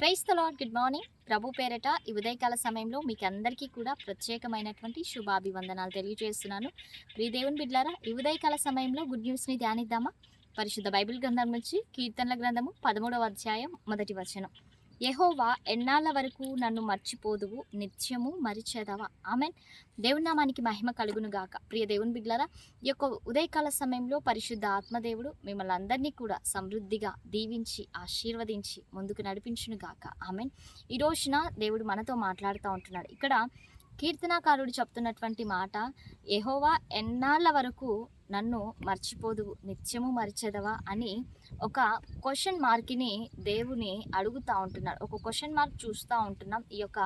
Praise the Lord good morning. ప్రభు పేరట ఈ ఉదయకాల సమయంలో మీకు అందరికీ కూడా ప్రత్యేకమైనటువంటి శుభాభివందనాలు తెలియజేస్తున్నాను. ప్రియ దేవుని బిడ్లారా ఈ ఉదయకాల సమయంలో గుడ్ న్యూస్ని ధ్యానిద్దామా? పరిశుద్ధ బైబిల్ గ్రంథం నుంచి కీర్తనల గ్రంథము పదమూడవ అధ్యాయం మొదటి వచనం. యహోవా ఎన్నాళ్ళ వరకు నన్ను మర్చిపోదువు? నిత్యము మరిచేదవా? ఆమెన్. దేవుని నామానికి మహిమ కలుగును గాక ప్రియ దేవుని బిడ్లారా ఈ యొక్క ఉదయకాల సమయంలో పరిశుద్ధ ఆత్మదేవుడు మిమ్మల్ని అందరినీ కూడా సమృద్ధిగా దీవించి ఆశీర్వదించి ముందుకు నడిపించును గాక ఆమెన్. ఈ రోజున దేవుడు మనతో మాట్లాడుతూ ఉంటున్నాడు. ఇక్కడ కీర్తనాకారుడు చెప్తున్నటువంటి మాట ఎహోవా ఎన్నాళ్ళ వరకు నన్ను మర్చిపోదు నిత్యము మరిచెదవా అని ఒక క్వశ్చన్ మార్క్ని దేవుని అడుగుతూ ఉంటున్నాడు. ఒక క్వశ్చన్ మార్క్ చూస్తూ ఉంటున్నాం ఈ యొక్క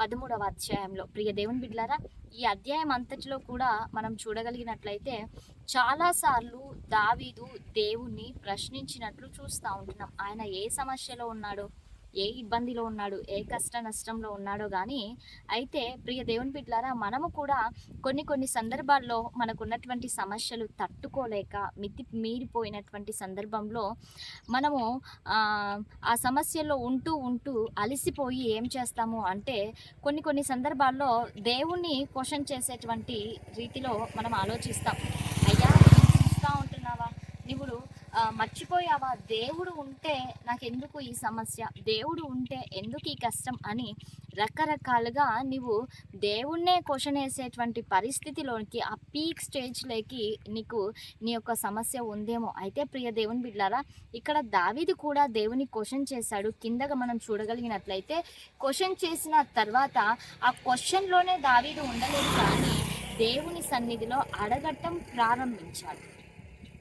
పదమూడవ అధ్యాయంలో. ప్రియ దేవుని బిడ్లారా ఈ అధ్యాయం అంతటిలో కూడా మనం చూడగలిగినట్లయితే చాలాసార్లు దావీదు దేవుణ్ణి ప్రశ్నించినట్లు చూస్తూ ఉంటున్నాం. ఆయన ఏ సమస్యలో ఉన్నాడో ఏ ఇబ్బందిలో ఉన్నాడు ఏ కష్ట నష్టంలో ఉన్నాడో కానీ అయితే ప్రియ దేవుని బిడ్డలారా మనము కూడా కొన్ని కొన్ని సందర్భాల్లో మనకున్నటువంటి సమస్యలు తట్టుకోలేక మితి మీరిపోయినటువంటి సందర్భంలో మనము ఆ, ఆ సమస్యల్లో ఉంటూ ఉంటూ అలసిపోయి ఏం చేస్తాము అంటే కొన్ని కొన్ని సందర్భాల్లో దేవుణ్ణి క్వశ్చన్ చేసేటువంటి రీతిలో మనం ఆలోచిస్తాం అయ్యా నువ్వు చూస్తూ ఉంటున్నావా నువ్వు ఆ, మర్చిపోయావా దేవుడు ఉంటే నాకెందుకు ఈ సమస్య? దేవుడు ఉంటే ఎందుకు ఈ కష్టం అని రకరకాలుగా నువ్వు దేవుణ్ణే క్వశ్చన్ వేసేటువంటి పరిస్థితిలోనికి ఆ పీక్ స్టేజ్లోకి నీకు నీ యొక్క సమస్య ఉందేమో. అయితే ప్రియ దేవుని బిడ్డారా ఇక్కడ దావిది కూడా దేవుని క్వశ్చన్ చేశాడు. కిందగా మనం చూడగలిగినట్లయితే క్వశ్చన్ చేసిన తర్వాత ఆ క్వశ్చన్లోనే దావీదు ఉండలేదు కానీ దేవుని సన్నిధిలో అడగటం ప్రారంభించాడు.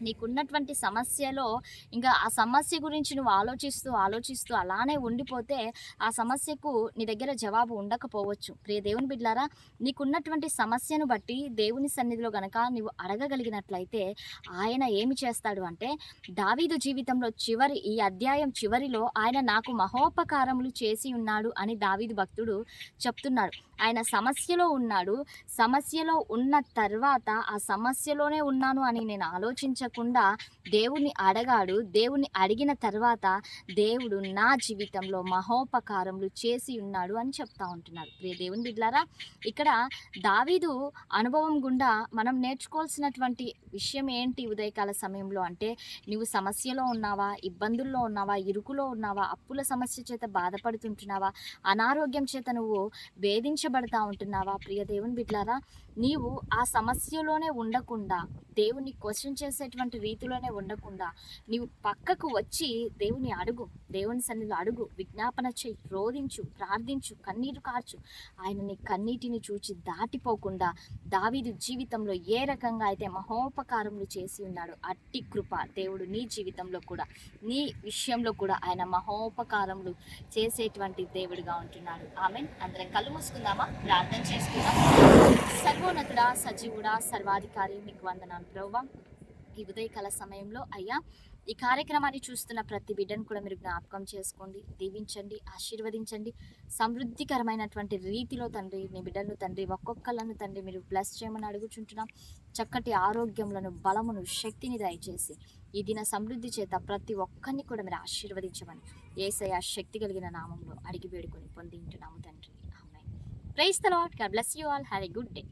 నీకున్నటువంటి సమస్యలో ఇంకా ఆ సమస్య గురించి నువ్వు ఆలోచిస్తూ ఆలోచిస్తూ అలానే ఉండిపోతే ఆ సమస్యకు నీ దగ్గర జవాబు ఉండకపోవచ్చు. ప్రియ దేవుని బిడ్లారా నీకున్నటువంటి సమస్యను బట్టి దేవుని సన్నిధిలో గనక నువ్వు అడగగలిగినట్లయితే ఆయన ఏమి చేస్తాడు అంటే దావీదు జీవితంలో చివరి ఈ అధ్యాయం చివరిలో ఆయన నాకు మహోపకారములు చేసి ఉన్నాడు అని దావీదు భక్తుడు చెప్తున్నాడు. ఆయన సమస్యలో ఉన్నాడు. సమస్యలో ఉన్న తర్వాత ఆ సమస్యలోనే ఉన్నాను అని నేను ఆలోచించ ఆలోచించకుండా దేవుణ్ణి అడగాడు. దేవుణ్ణి అడిగిన తర్వాత దేవుడు నా జీవితంలో మహోపకారములు చేసి ఉన్నాడు అని చెప్తా ఉంటున్నాడు. ప్రియ దేవుని బిడ్లారా ఇక్కడ దావీదు అనుభవం గుండా మనం నేర్చుకోవాల్సినటువంటి విషయం ఏంటి ఉదయకాల సమయంలో అంటే నువ్వు సమస్యలో ఉన్నావా ఇబ్బందుల్లో ఉన్నావా ఇరుకులో ఉన్నావా అప్పుల సమస్య చేత బాధపడుతుంటున్నావా అనారోగ్యం చేత నువ్వు వేధించబడతా ఉంటున్నావా? ప్రియ దేవుని బిడ్లారా నీవు ఆ సమస్యలోనే ఉండకుండా దేవుని క్వశ్చన్ చేసేటువంటి రీతిలోనే ఉండకుండా నీవు పక్కకు వచ్చి దేవుని అడుగు దేవుని సన్నిధిలో అడుగు విజ్ఞాపన చేయి రోధించు ప్రార్థించు కన్నీరు కార్చు. ఆయన నీ కన్నీటిని చూచి దాటిపోకుండా దావీదు జీవితంలో ఏ రకంగా అయితే మహోపకారములు చేసి ఉన్నాడో అట్టి కృప దేవుడు నీ జీవితంలో కూడా నీ విషయంలో కూడా ఆయన మహోపకారములు చేసేటువంటి దేవుడిగా ఉంటున్నాడు. ఆమె అందరం కళ్ళు మూసుకుందామా? ప్రార్థన చేసుకుందాం సర్వోన్నతుడా సజీవుడా సర్వాధికారి నీకు వందనాలు. ప్రభావ ఈ ఉదయకాల సమయంలో అయ్యా ఈ కార్యక్రమాన్ని చూస్తున్న ప్రతి బిడ్డను కూడా మీరు జ్ఞాపకం చేసుకోండి దీవించండి ఆశీర్వదించండి. సమృద్ధికరమైనటువంటి రీతిలో తండ్రి నీ బిడ్డలను తండ్రి ఒక్కొక్కళ్ళను తండ్రి మీరు బ్లెస్ చేయమని అడుగుచుంటున్నాం. చక్కటి ఆరోగ్యములను బలమును శక్తిని దయచేసి ఈ దిన సమృద్ధి చేత ప్రతి ఒక్కరిని కూడా మీరు ఆశీర్వదించమని ఏసయ శక్తి కలిగిన నామంలో అడిగి వేడుకొని పొందింటున్నాము తండ్రి. Amen praise the Lord God bless you all have a good day